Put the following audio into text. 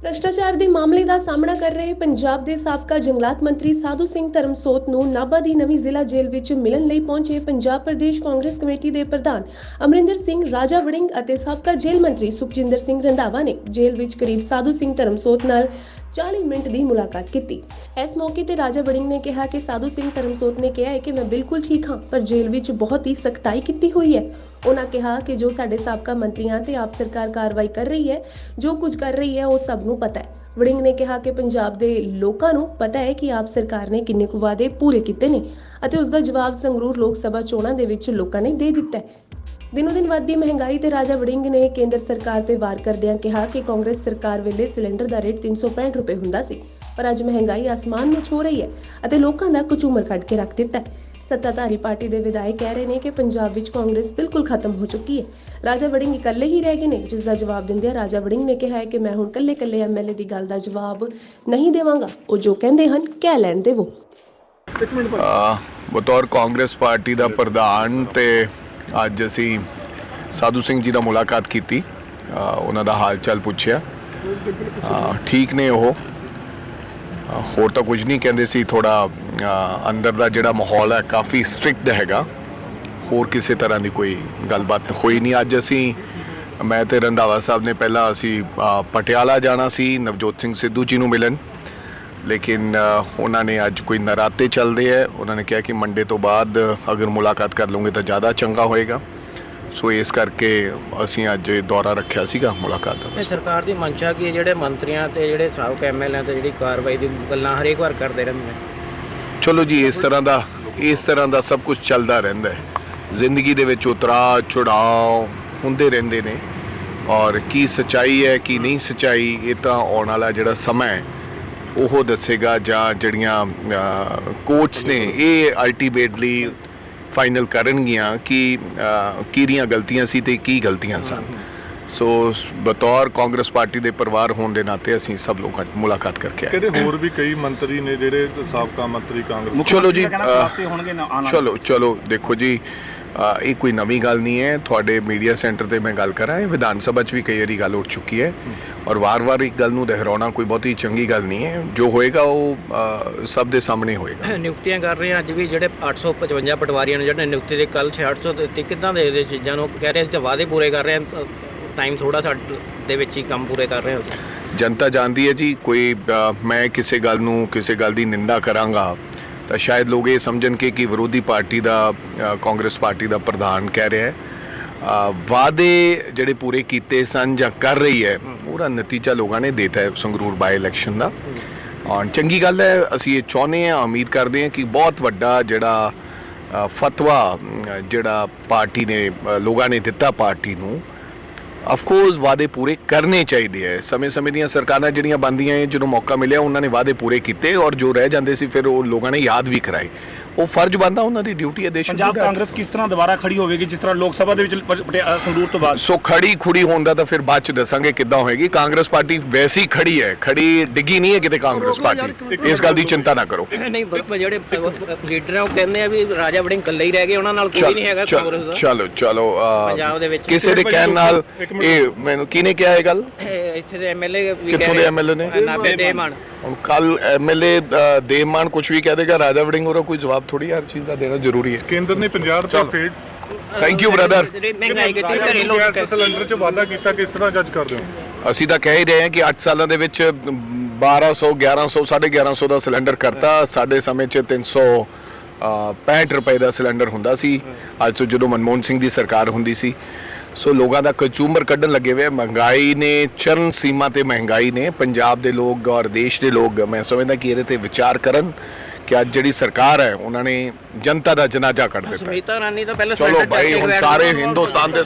ਭ੍ਰਸ਼ਟਾਚਾਰ ਦੇ ਮਾਮਲੇ ਦਾ ਸਾਹਮਣਾ ਕਰ ਰਹੇ ਪੰਜਾਬ ਦੇ ਸਾਬਕਾ ਜੰਗਲਾਤ ਮੰਤਰੀ ਸਾਧੂ ਸਿੰਘ ਧਰਮਸੋਤ ਨੂੰ ਨਾਭਾ ਦੀ ਨਵੀਂ ਜ਼ਿਲ੍ਹਾ ਜੇਲ੍ਹ ਵਿੱਚ ਮਿਲਣ ਲਈ ਪਹੁੰਚੇ ਪੰਜਾਬ ਪ੍ਰਦੇਸ਼ ਕਾਂਗਰਸ ਕਮੇਟੀ ਦੇ ਪ੍ਰਧਾਨ ਅਮਰਿੰਦਰ ਸਿੰਘ ਰਾਜਾ ਵੜਿੰਗ ਅਤੇ ਸਾਬਕਾ ਜੇਲ੍ਹ ਮੰਤਰੀ ਸੁਖਜਿੰਦਰ ਸਿੰਘ ਰੰਧਾਵਾ ਨੇ ਜੇਲ੍ਹ ਵਿੱਚ ਕਰੀਬ ਸਾਧੂ ਸਿੰਘ ਧਰਮਸੋਤ ਨਾਲ 40 ਮਿੰਟ ਦੀ ਮੁਲਾਕਾਤ ਕੀਤੀ। ਇਸ ਮੌਕੇ ਤੇ ਰਾਜਾ ਵੜਿੰਗ ਨੇ ਕਿਹਾ ਕਿ ਸਾਧੂ ਸਿੰਘ ਧਰਮਸੋਤ ਨੇ ਕਿਹਾ ਹੈ ਕਿ ਮੈਂ ਬਿਲਕੁਲ ਠੀਕ ਹਾਂ, ਪਰ ਜੇਲ੍ਹ ਵਿੱਚ ਬਹੁਤ ਹੀ ਸਖਤਾਈ ਕੀਤੀ ਹੋਈ ਹੈ। ਉਹਨਾਂ ਕਿਹਾ ਕਿ ਜੋ ਸਾਡੇ ਸਾਬਕਾ ਮੰਤਰੀਆਂ ਤੇ ਆਪ ਸਰਕਾਰ ਕਾਰਵਾਈ ਕਰ ਰਹੀ ਹੈ, ਜੋ ਕੁਝ ਕਰ ਰਹੀ ਹੈ, ਉਹ ਸਭ ਨੂੰ ਪਤਾ ਹੈ। ਵੜਿੰਗ ਨੇ ਕਿਹਾ ਕਿ ਪੰਜਾਬ ਦੇ ਲੋਕਾਂ ਨੂੰ ਪਤਾ ਹੈ ਕਿ ਆਪ ਸਰਕਾਰ ਨੇ ਕਿੰਨੇ ਕੁ ਵਾਅਦੇ ਪੂਰੇ ਕੀਤੇ ਨੇ ਅਤੇ ਉਸ ਦਾ ਜਵਾਬ ਸੰਗਰੂਰ ਲੋਕ ਸਭਾ ਚੋਣਾਂ ਦੇ ਵਿੱਚ ਲੋਕਾਂ ਨੇ ਦੇ ਦਿੱਤਾ ਹੈ। ਦਿਨੋ ਦਿਨ ਵੱਧਦੀ ਮਹਿੰਗਾਈ ਤੇ ਰਾਜਾ ਵੜਿੰਗ ਨੇ ਕੇਂਦਰ ਸਰਕਾਰ ਤੇ ਵਾਰ ਕਰਦਿਆਂ ਕਿਹਾ ਕਿ ਕਾਂਗਰਸ ਸਰਕਾਰ ਵੇਲੇ ਸਿਲੰਡਰ ਦਾ ਰੇਟ 365 ਰੁਪਏ ਹੁੰਦਾ ਸੀ ਪਰ ਅੱਜ ਮਹਿੰਗਾਈ ਆਸਮਾਨ ਨੂੰ ਛੂ ਰਹੀ ਹੈ ਅਤੇ ਲੋਕਾਂ ਦਾ ਕਚੂਮਰ ਕੱਢ ਕੇ ਰੱਖ ਦਿੱਤਾ ਹੈ। ਸੱਤਾਧਾਰੀ ਪਾਰਟੀ ਦੇ ਵਿਧਾਇਕ ਕਹਿ ਰਹੇ ਨੇ ਕਿ ਪੰਜਾਬ ਵਿੱਚ ਕਾਂਗਰਸ ਬਿਲਕੁਲ ਖਤਮ ਹੋ ਚੁੱਕੀ ਹੈ। ਰਾਜਾ ਵੜਿੰਗ ਇਕੱਲੇ ਹੀ ਰਹਿ ਗਏ ਨੇ ਜਿਸ ਦਾ ਜਵਾਬ ਦਿੰਦਿਆਂ ਰਾਜਾ ਵੜਿੰਗ ਨੇ ਕਿਹਾ ਹੈ ਕਿ ਮੈਂ ਹੁਣ ਇਕੱਲੇ-ਇਕੱਲੇ ਐਮਐਲਏ ਦੀ ਗੱਲ ਦਾ ਜਵਾਬ ਨਹੀਂ ਦੇਵਾਂਗਾ। ਉਹ ਜੋ ਕਹਿੰਦੇ ਹਨ ਕਹਿ ਲੈਣ ਦੇਵੋ। ਬਤੌਰ ਕਾਂਗਰਸ ਪਾਰਟੀ ਦਾ ਪ੍ਰਧਾਨ ਤੇ ਅੱਜ ਅਸੀਂ ਸਾਧੂ ਸਿੰਘ ਜੀ ਨਾਲ ਮੁਲਾਕਾਤ ਕੀਤੀ। ਉਹਨਾਂ ਦਾ ਹਾਲ ਚਾਲ ਪੁੱਛਿਆ ਠੀਕ ਨੇ ਉਹ। ਹੋਰ ਤਾਂ ਕੁਝ ਨਹੀਂ ਕਹਿੰਦੇ ਸੀ। ਥੋੜਾ ਅੰਦਰ ਦਾ ਜਿਹੜਾ ਮਾਹੌਲ ਹੈ ਕਾਫੀ ਸਟ੍ਰਿਕਟ ਹੈਗਾ। ਹੋਰ ਕਿਸੇ ਤਰ੍ਹਾਂ ਦੀ ਕੋਈ ਗੱਲਬਾਤ ਹੋਈ ਨਹੀਂ। ਅੱਜ ਅਸੀਂ, ਮੈਂ ਤੇ ਰੰਧਾਵਾ ਸਾਹਿਬ ਨੇ ਪਹਿਲਾਂ ਅਸੀਂ ਪਟਿਆਲਾ ਜਾਣਾ ਸੀ। ਨਵਜੋਤ ਸਿੰਘ ਸਿੱਧੂ ਜੀ ਨੂੰ ਮਿਲਣ। ਲੇਕਿਨ ਉਹਨਾਂ ਨੇ ਅੱਜ ਕੋਈ ਨਰਾਤੇ ਚੱਲਦੇ ਹੈ। ਉਹਨਾਂ ਨੇ ਕਿਹਾ ਕਿ ਮੰਡੇ ਤੋਂ ਬਾਅਦ ਅਗਰ ਮੁਲਾਕਾਤ ਕਰ ਲਵਾਂਗੇ ਤਾਂ ਜ਼ਿਆਦਾ ਚੰਗਾ ਹੋਏਗਾ। ਸੋ ਇਸ ਕਰਕੇ ਅਸੀਂ ਅੱਜ ਇਹ ਦੌਰਾ ਰੱਖਿਆ ਸੀਗਾ ਮੁਲਾਕਾਤ ਦਾ। ਇਹ ਸਰਕਾਰ ਦੀ ਮਨਸ਼ਾ ਕੀ ਹੈ? ਜਿਹੜੇ ਮੰਤਰੀਆਂ ਤੇ ਜਿਹੜੇ ਸਾਬਕਾ ਐਮਐਲਏ ਤੇ ਜਿਹੜੀ ਕਾਰਵਾਈ ਦੀ ਗੱਲਾਂ ਹਰੇਕ ਵਾਰ ਕਰਦੇ ਰਹਿੰਦੇ ਨੇ? ਚਲੋ ਜੀ ਇਸ ਤਰ੍ਹਾਂ ਦਾ ਇਸ ਤਰ੍ਹਾਂ ਦਾ ਸਭ ਕੁਝ ਚੱਲਦਾ ਰਹਿੰਦਾ ਹੈ। ਜ਼ਿੰਦਗੀ ਦੇ ਵਿੱਚ ਉਤਰਾਅ ਚੜਾਅ ਹੁੰਦੇ ਰਹਿੰਦੇ ਨੇ। ਔਰ ਕੀ ਸਚਾਈ ਹੈ ਕੀ ਨਹੀਂ ਸਚਾਈ ਇਹ ਤਾਂ ਆਉਣ ਵਾਲਾ ਜਿਹੜਾ ਸਮਾਂ ਹੈ ਉਹ ਦੱਸੇਗਾ ਜਾਂ ਜਿਹੜੀਆਂ ਕੋਚਸ ਨੇ ਇਹ ਅਲਟੀਮੇਟਲੀ ਫਾਈਨਲ ਕਰਨਗੀਆਂ ਕਿ ਕਿਹੜੀਆਂ ਗਲਤੀਆਂ ਸੀ ਤੇ ਕੀ ਗਲਤੀਆਂ ਸਨ ਸੋ ਬਤੌਰ ਕਾਂਗਰਸ ਪਾਰਟੀ ਦੇ ਪਰਿਵਾਰ ਹੋਣ ਦੇ ਨਾਤੇ ਅਸੀਂ ਸਭ ਲੋਕਾਂ ਨਾਲ ਮੁਲਾਕਾਤ ਕਰਕੇ ਆਏ ਕਹਿੰਦੇ ਹੋਰ ਵੀ ਕਈ ਮੰਤਰੀ ਨੇ ਜਿਹੜੇ ਸਾਬਕਾ ਮੰਤਰੀ ਕਾਂਗਰਸ ਚਲੋ ਜੀ। ਚਲੋ ਚਲੋ ਦੇਖੋ ਜੀ ਇਹ ਕੋਈ ਨਵੀਂ ਗੱਲ ਨਹੀਂ ਹੈ। ਤੁਹਾਡੇ ਮੀਡੀਆ ਸੈਂਟਰ ਤੇ ਮੈਂ ਗੱਲ ਕਰਾਂ। ਇਹ ਵਿਧਾਨ ਸਭਾ 'ਚ ਵੀ ਕਈ ਵਾਰੀ ਗੱਲ ਉੱਠ ਚੁੱਕੀ ਹੈ। ਔਰ ਵਾਰ-ਵਾਰ ਇੱਕ ਗੱਲ ਨੂੰ ਦੁਹਰਾਉਣਾ ਕੋਈ ਬਹੁਤੀ ਚੰਗੀ ਗੱਲ ਨਹੀਂ ਹੈ। ਜੋ ਹੋਏਗਾ ਉਹ ਸਭ ਦੇ ਸਾਹਮਣੇ ਹੋਏਗਾ। ਨਿਯੁਕਤੀਆਂ ਕਰ ਰਹੇ ਅੱਜ ਵੀ ਜਿਹੜੇ 855 ਪਟਵਾਰੀਆਂ ਨੇ ਜਿਹੜੇ ਨਿਯੁਕਤੀ ਦੇ ਕੱਲ 600 ਤੇ ਕਿੱਦਾਂ ਦੇ ਦੇ ਚੀਜ਼ਾਂ ਨੂੰ ਕਹਿ ਰਹੇ ਕਿ ਵਾਅਦੇ ਪੂਰੇ ਕਰ ਰਹੇ ਟਾਈਮ ਥੋੜਾ ਸਾਡੇ ਦੇ ਵਿੱਚ ਹੀ ਕੰਮ ਪੂਰੇ ਕਰ ਰਹੇ ਹਾਂ ਜਨਤਾ ਜਾਣਦੀ ਹੈ ਜੀ ਕੋਈ ਮੈਂ ਕਿਸੇ ਗੱਲ ਨੂੰ ਕਿਸੇ ਗੱਲ ਦੀ ਨਿੰਦਾ ਕਰਾਂਗਾ ਤਾਂ ਸ਼ਾਇਦ ਲੋਕ ਇਹ ਸਮਝਣ ਕਿ ਕਿ ਵਿਰੋਧੀ ਪਾਰਟੀ ਦਾ ਕਾਂਗਰਸ ਪਾਰਟੀ ਦਾ ਪ੍ਰਧਾਨ ਕਹਿ ਰਿਹਾ ਹੈ। ਵਾਅਦੇ ਜਿਹੜੇ ਪੂਰੇ ਕੀਤੇ ਸਨ ਜਾਂ ਕਰ ਰਹੀ ਹੈ ਉਹਦਾ ਨਤੀਜਾ ਲੋਕਾਂ ਨੇ ਦਿੱਤਾ ਹੈ ਸੰਗਰੂਰ ਬਾਈ ਇਲੈਕਸ਼ਨ ਦਾ। ਔਰ ਚੰਗੀ ਗੱਲ ਹੈ, ਅਸੀਂ ਇਹ ਚਾਹੁੰਦੇ ਹਾਂ, ਉਮੀਦ ਕਰਦੇ ਹਾਂ ਕਿ ਬਹੁਤ ਵੱਡਾ ਜਿਹੜਾ ਫਤਵਾ ਜਿਹੜਾ ਪਾਰਟੀ ਨੇ ਲੋਕਾਂ ਨੇ ਦਿੱਤਾ ਪਾਰਟੀ ਨੂੰ ਆਫ ਕੋਰਸ ਵਾਅਦੇ ਪੂਰੇ ਕਰਨੇ ਚਾਹੀਦੇ ਐ ਸਮੇਂ-ਸਮੇਂ ਦੀਆਂ ਸਰਕਾਰਾਂ ਜਿਹੜੀਆਂ ਬੰਦੀਆਂ ਐ ਜਦੋਂ ਮੌਕਾ ਮਿਲਿਆ, ਉਹਨਾਂ ਨੇ ਵਾਅਦੇ ਪੂਰੇ ਕੀਤੇ ਔਰ ਜੋ ਰਹਿ ਜਾਂਦੇ ਸੀ, ਫਿਰ ਉਹ ਲੋਕਾਂ ਨੇ ਯਾਦ ਵੀ ਕਰਾਏ। ਉਹ ਫਰਜ਼ ਬੰਦਾ ਉਹਨਾਂ ਦੀ ਡਿਊਟੀ ਹੈ ਦੇਸ਼ ਪੰਜਾਬ ਕਾਂਗਰਸ ਕਿਸ ਤਰ੍ਹਾਂ ਦੁਬਾਰਾ ਖੜੀ ਹੋਵੇਗੀ ਜਿਸ ਤਰ੍ਹਾਂ ਲੋਕ ਸਭਾ ਦੇ ਵਿੱਚ ਸੰਗਰੂਰ ਤੋਂ ਬਾਅਦ? ਸੋ ਖੜੀ ਖੁੜੀ ਹੋਣ ਦਾ ਤਾਂ ਫਿਰ ਬਾਅਦ ਚ ਦੱਸਾਂਗੇ ਕਿੱਦਾਂ ਹੋਏਗੀ। ਕਾਂਗਰਸ ਪਾਰਟੀ ਵੈਸੀ ਖੜੀ ਹੈ ਖੜੀ ਡਿੱਗੀ ਨਹੀਂ ਹੈ ਕਿਤੇ ਕਾਂਗਰਸ ਪਾਰਟੀ। ਇਸ ਗੱਲ ਦੀ ਚਿੰਤਾ ਨਾ ਕਰੋ। ਨਹੀਂ ਜਿਹੜੇ ਲੀਡਰ ਆ ਉਹ ਕਹਿੰਦੇ ਆ ਵੀ ਰਾਜਾ ਵੜਿੰਗ ਇਕੱਲੇ ਹੀ ਰਹਿ ਗਏ ਉਹਨਾਂ ਨਾਲ ਕੋਈ ਨਹੀਂ ਹੈਗਾ ਚਲੋ ਕਾਂਗਰਸ ਦਾ। ਚਲੋ ਚਲੋ ਪੰਜਾਬ ਦੇ ਵਿੱਚ ਕਿਸੇ ਦੇ ਕਹਿਣ ਨਾਲ ਇਹ ਮੈਨੂੰ ਕਿਹਨੇ ਕਿਹਾ ਇਹ ਗੱਲ? ਇੱਥੇ ਦੇ ਐਮਐਲਏ ਵੀ ਕਿੱਥੋਂ ਦੇ MLA ਨੇ? ਨਾਬੇ ਦੇ ਮਾਨ ਹੁਣ ਕੱਲ ਐਮਐਲਏ ਦੇਵਮਾਨ ਕੁਝ ਵੀ ਕਹਿ ਦੇਗਾ ਰਾਜਾ ਵੜਿੰਗ ਉਹਦਾ ਕੋਈ ਜਵਾਬ ਥੋੜੀ ਹਰ ਚੀਜ਼ ਦਾ ਦੇਣਾ ਜ਼ਰੂਰੀ ਹੈ। ਕੇਂਦਰ ਨੇ 50 ਰੁਪਏ ਫੇਡ ਥੈਂਕ ਯੂ ਬ੍ਰਦਰ ਜਿਹੜੀ ਮਹਿੰਗਾਈ ਕੀਤੀ ਘਰੇਲੂ ਗੈਸ ਸਿਲੰਡਰ 'ਚ ਵਾਅਦਾ ਕੀਤਾ ਕਿਸ ਤਰ੍ਹਾਂ ਜੱਜ ਕਰਦੇ ਹੋ? ਅਸੀਂ ਤਾਂ ਕਹਿ ਹੀ ਰਹੇ ਹਾਂ ਕਿ 8 ਸਾਲਾਂ ਦੇ ਵਿੱਚ 1200 1100 1150 ਦਾ ਸਿਲੰਡਰ ਕਰਤਾ। ਸਾਡੇ ਸਮੇਂ 'ਚ 300 ਅ, 65 ਰੁਪਏ ਦਾ ਸਿਲੰਡਰ ਹੁੰਦਾ ਸੀ। ਅੱਜ ਤੋਂ ਜਦੋਂ ਮਨਮੋਹਨ ਸਿੰਘ ਦੀ ਸਰਕਾਰ ਹੁੰਦੀ ਸੀ। ਸੋ ਲੋਕਾਂ ਦਾ ਕਚੂਮਰ ਕੱਢਣ ਲੱਗੇ ਹੋਏ ਆ। ਮਹਿੰਗਾਈ ਨੇ ਚਰਨ ਸੀਮਾ ਤੇ ਮਹਿੰਗਾਈ ਨੇ। ਪੰਜਾਬ ਦੇ ਲੋਕ ਔਰ ਦੇਸ਼ ਦੇ ਲੋਕ ਮੈਂ ਸਮਝਦਾ ਕਿ ਇਹਦੇ ਤੇ ਵਿਚਾਰ ਕਰਨ। ਕਿ ਅੱਜ ਜਿਹੜੀ ਸਰਕਾਰ ਹੈ ਉਹਨਾਂ ਨੇ ਜਨਤਾ ਦਾ ਜਨਾਜ਼ਾ ਕੱਢ ਦਿੱਤਾ ਹੈ। ਸੁਮੀਤਾ ਰਾਨੀ ਤਾਂ ਪਹਿਲਾਂ ਚਲੋ ਭਾਈ ਹੁਣ ਸਾਰੇ। ਹਿੰਦੁਸਤਾਨ ਦੇ